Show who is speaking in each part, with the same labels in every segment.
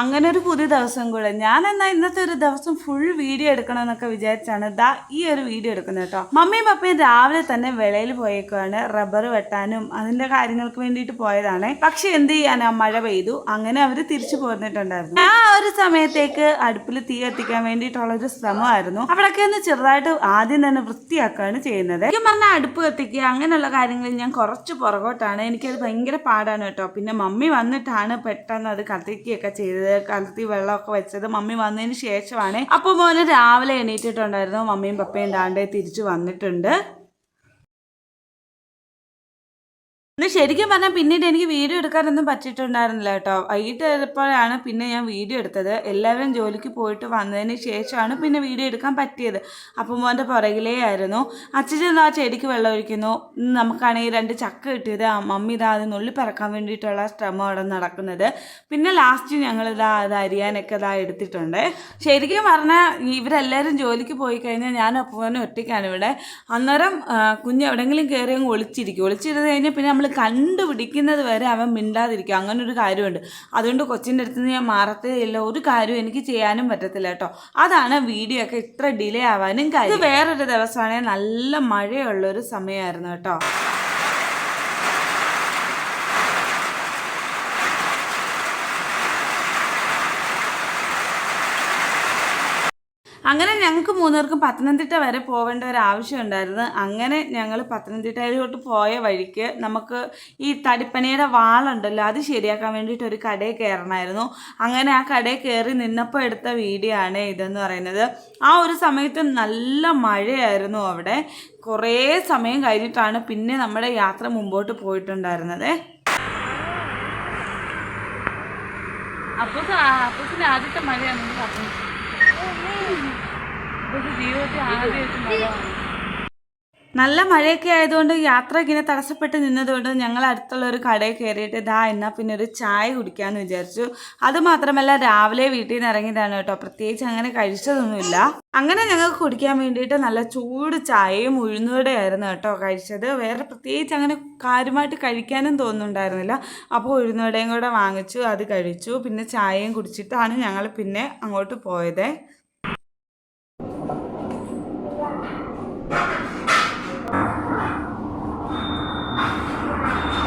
Speaker 1: അങ്ങനെ ഒരു പുതിയ ദിവസം കൂടെ. ഞാൻ എന്നാൽ ഇന്നത്തെ ഒരു ദിവസം ഫുൾ വീഡിയോ എടുക്കണം എന്നൊക്കെ വിചാരിച്ചാണ് ദാ ഈ ഒരു വീഡിയോ എടുക്കുന്നത് കേട്ടോ. മമ്മിയും പപ്പയും രാവിലെ തന്നെ വെളയിൽ പോയേക്കുവാണ്. റബ്ബർ വെട്ടാനും അതിന്റെ കാര്യങ്ങൾക്ക് വേണ്ടിയിട്ട് പോയതാണ്. പക്ഷെ എന്ത് ചെയ്യാനാ? മഴ പെയ്തു. അങ്ങനെ അവർ തിരിച്ചു പോന്നിട്ടുണ്ടായിരുന്നു. ആ ഒരു സമയത്തേക്ക് അടുപ്പിൽ തീ കത്തിക്കാൻ വേണ്ടിയിട്ടുള്ള ഒരു ശ്രമമായിരുന്നു. അവിടെയൊക്കെ ഒന്ന് ചെറുതായിട്ട് ആദ്യം തന്നെ വൃത്തിയാക്കുകയാണ് ചെയ്യുന്നത്. എനിക്ക് പറഞ്ഞാൽ അടുപ്പ് കത്തിക്കുക അങ്ങനെയുള്ള കാര്യങ്ങളിൽ ഞാൻ കുറച്ച് പുറകോട്ടാണ്. എനിക്കത് ഭയങ്കര പാടാണ് കേട്ടോ. പിന്നെ മമ്മി വന്നിട്ടാണ് പെട്ടെന്ന് അത് കത്തിക്കുകയൊക്കെ ചെയ്തത്. കലത്തി വെള്ളമൊക്കെ വെച്ചത് മമ്മി വന്നതിന് ശേഷമാണ്. അപ്പോൾ മോന് രാവിലെ എണീറ്റിട്ടുണ്ടായിരുന്നു. മമ്മിയും പപ്പയും ദാണ്ടേ തിരിച്ചു വന്നിട്ടുണ്ട്. ഇന്ന് ശരിക്കും പറഞ്ഞാൽ പിന്നീട് എനിക്ക് വീഡിയോ എടുക്കാനൊന്നും പറ്റിയിട്ടുണ്ടായിരുന്നില്ല കേട്ടോ. വൈകിട്ടപ്പോഴാണ് പിന്നെ ഞാൻ വീഡിയോ എടുത്തത്. എല്ലാവരും ജോലിക്ക് പോയിട്ട് വന്നതിന് ശേഷമാണ് പിന്നെ വീഡിയോ എടുക്കാൻ പറ്റിയത്. അപ്പം മോന്റെ പുറകിലേ ആയിരുന്നു. അച്ഛൻ ആ ചെടിക്ക് വെള്ളം ഒഴിക്കുന്നു. നമുക്കാണെങ്കിൽ രണ്ട് ചക്ക കിട്ടിയത്. മമ്മി ഇതാ അത് നുള്ളി പറക്കാൻ വേണ്ടിയിട്ടുള്ള ശ്രമം അവിടെ നടക്കുന്നത്. പിന്നെ ലാസ്റ്റ് ഞങ്ങൾ ഇതാ അത് അരിയാനൊക്കെ ഇതാ എടുത്തിട്ടുണ്ട്. ശരിക്കും പറഞ്ഞാൽ ഇവരെല്ലാവരും ജോലിക്ക് പോയി കഴിഞ്ഞാൽ ഞാൻ അപ്പൂവനും ഒറ്റയ്ക്കാണ് ഇവിടെ. അന്നേരം കുഞ്ഞ് എവിടെയെങ്കിലും കയറി ഒളിച്ചിരിക്കും. ഒളിച്ചിരുന്ന് കഴിഞ്ഞാൽ പിന്നെ നമ്മൾ കണ്ടുപിടിക്കുന്നത് വരെ അവൻ മിണ്ടാതിരിക്കും. അങ്ങനെ ഒരു കാര്യമുണ്ട്. അതുകൊണ്ട് കൊച്ചിന്റെ അടുത്ത് നിന്ന് ഞാൻ മാറത്തേ ഇല്ല ഒരു കാര്യവും എനിക്ക് ചെയ്യാനും പറ്റത്തില്ല കേട്ടോ. അതാണ് വീഡിയോ ഒക്കെ ഇത്ര ഡിലേ ആവാനും കാര്യം. വേറൊരു ദിവസമാണെങ്കിൽ നല്ല മഴയുള്ള ഒരു സമയമായിരുന്നു കേട്ടോ. അങ്ങനെ ഞങ്ങൾക്ക് മൂന്നുപേർക്കും പത്തനംതിട്ട വരെ പോവേണ്ട ഒരു ആവശ്യമുണ്ടായിരുന്നു അങ്ങനെ ഞങ്ങൾ പത്തനംതിട്ടയിലോട്ട് പോയ വഴിക്ക് നമുക്ക് ഈ തടിപ്പനയുടെ വാളുണ്ടല്ലോ അത് ശരിയാക്കാൻ വേണ്ടിയിട്ട് ഒരു കടയിൽ കയറണമായിരുന്നു. അങ്ങനെ ആ കടയിൽ കയറി നിന്നപ്പോൾ എടുത്ത വീഡിയോ ആണ് ഇതെന്ന് പറയുന്നത്. ആ ഒരു സമയത്ത് നല്ല മഴയായിരുന്നു അവിടെ. കുറേ സമയം കഴിഞ്ഞിട്ടാണ് പിന്നെ നമ്മുടെ യാത്ര മുമ്പോട്ട് പോയിട്ടുണ്ടായിരുന്നത്. അപ്പോൾ അപ്പോൾ ആദ്യത്തെ മഴയാണ് പറഞ്ഞു. This is you, the Harvey tomorrow. നല്ല മഴയൊക്കെ ആയതുകൊണ്ട് യാത്ര ഇങ്ങനെ തടസ്സപ്പെട്ട് നിന്നതുകൊണ്ട് ഞങ്ങൾ അടുത്തുള്ള ഒരു കടയിൽ കയറിയിട്ട് ഇതാ എന്നാൽ പിന്നെ ഒരു ചായ കുടിക്കാമെന്ന് വിചാരിച്ചു. അതുമാത്രമല്ല രാവിലെ വീട്ടിൽ നിന്ന് ഇറങ്ങിയതാണ് കേട്ടോ. പ്രത്യേകിച്ച് അങ്ങനെ കഴിച്ചതൊന്നുമില്ല. അങ്ങനെ ഞങ്ങൾക്ക് കുടിക്കാൻ വേണ്ടിയിട്ട് നല്ല ചൂട് ചായയും ഉഴുന്നുവടയായിരുന്നു കേട്ടോ കഴിച്ചത്. വേറെ പ്രത്യേകിച്ച് അങ്ങനെ കാര്യമായിട്ട് കഴിക്കാനും തോന്നുന്നുണ്ടായിരുന്നില്ല. അപ്പോൾ ഉഴുന്നുവടയും കൂടെ വാങ്ങിച്ചു അത് കഴിച്ചു. പിന്നെ ചായയും കുടിച്ചിട്ടാണ് ഞങ്ങൾ പിന്നെ അങ്ങോട്ട് പോയത്.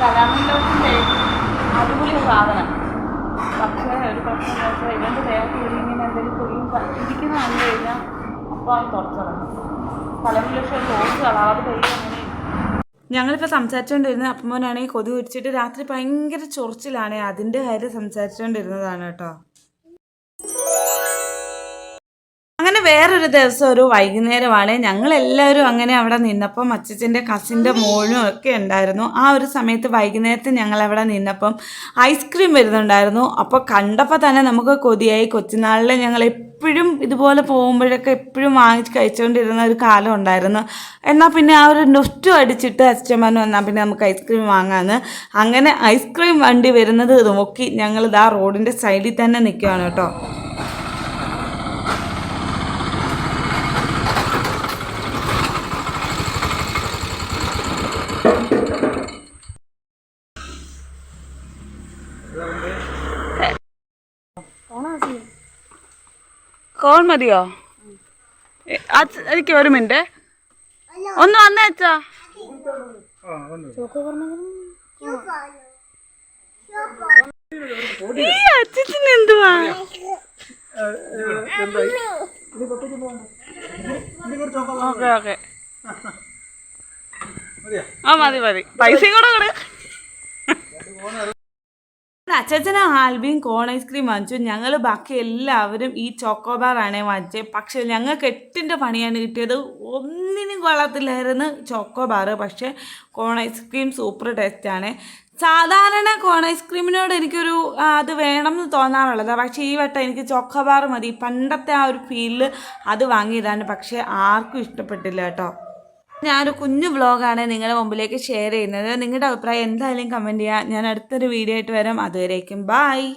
Speaker 1: കലാമിലോട്ടിന്റെ അടിപൊളി സാധനം പക്ഷേ ഒരു പ്രശ്നം വെച്ചാൽ ഇവന്റെ ദേഹത്ത് ഇങ്ങനെ എന്തെങ്കിലും കുഴിയും ഇരിക്കുന്ന കണ്ടു കഴിഞ്ഞാൽ അപ്പോൾ അത് തുറച്ചിറങ്ങും കലമിലോട്ട് റോസ് കളാതെ കഴിയും അങ്ങനെ ഞങ്ങളിപ്പോൾ സംസാരിച്ചുകൊണ്ടിരുന്ന അപ്പമോനാണെങ്കിൽ കൊതു കുടിച്ചിട്ട് രാത്രി ഭയങ്കര ചൊറിച്ചിലാണ്. അതിന്റെ കാര്യം സംസാരിച്ചുകൊണ്ടിരുന്നതാണ് കേട്ടോ. വേറൊരു ദിവസം ഒരു വൈകുന്നേരമാണ്. ഞങ്ങൾ എല്ലാവരും അങ്ങനെ അവിടെ നിന്നപ്പം അച്ചച്ചന്റെ കസിന്റെ മോളും ഒക്കെ ഉണ്ടായിരുന്നു. ആ ഒരു സമയത്ത് വൈകുന്നേരത്ത് ഞങ്ങൾ അവിടെ നിന്നപ്പം ഐസ്ക്രീം വരുന്നുണ്ടായിരുന്നു. അപ്പോൾ കണ്ടപ്പോൾ തന്നെ നമുക്ക് കൊതിയായി. കൊച്ചുനാളിൽ ഞങ്ങൾ എപ്പോഴും ഇതുപോലെ പോകുമ്പോഴൊക്കെ എപ്പോഴും വാങ്ങിച്ച് കഴിച്ചുകൊണ്ടിരുന്ന ഒരു കാലം ഉണ്ടായിരുന്നു. എന്നാൽ പിന്നെ ആ ഒരു നൊറ്റു അടിച്ചിട്ട് അച്ഛന്മാർ വന്നാൽ പിന്നെ നമുക്ക് ഐസ്ക്രീം വാങ്ങാമെന്ന് അങ്ങനെ ഐസ്ക്രീം വണ്ടി വരുന്നത് നോക്കി ഞങ്ങൾ ഇതാ റോഡിന്റെ സൈഡിൽ തന്നെ നിൽക്കുകയാണ് കേട്ടോ. കോൺ മതിയോ? എനിക്ക് ഒരു മിനിറ്റ്. ഒന്ന് വന്നേ ഈ എന്തുവാ? Okay okay. ആ മതി മതി. പൈസയും കൂടെ കൂടെ അച്ഛന് ആൽബിയും കോൺ ഐസ്ക്രീം വാങ്ങിച്ചു. ഞങ്ങൾ ബാക്കി എല്ലാവരും ഈ ചോക്കോബാറാണ് വാങ്ങിച്ചത് പക്ഷേ ഞങ്ങൾക്ക് എട്ടിന്റെ പണിയാണ് കിട്ടിയത്. ഒന്നിനും കൊള്ളത്തില്ലായിരുന്നു ചോക്കോബാർ പക്ഷേ കോൺ ഐസ്ക്രീം സൂപ്പർ ടേസ്റ്റാണ് സാധാരണ കോൺ ഐസ്ക്രീമിനോട് എനിക്കൊരു അത് വേണം എന്ന് തോന്നാറുള്ളത്. പക്ഷേ ഈ വട്ടം എനിക്ക് ചോക്കോബാർ മതി. പണ്ടത്തെ ആ ഒരു ഫീലിൽ അത് വാങ്ങിയതാണ്. പക്ഷേ ആർക്കും ഇഷ്ടപ്പെട്ടില്ല കേട്ടോ. ഞാനൊരു കുഞ്ഞു വ്ളോഗാണ് നിങ്ങളുടെ മുമ്പിലേക്ക് ഷെയർ ചെയ്യുന്നത്. നിങ്ങളുടെ അഭിപ്രായം എന്തായാലും കമന്റ് ചെയ്യുക ഞാൻ അടുത്തൊരു വീഡിയോ ആയിട്ട് വരാം. അതുവരേക്കും ബായ്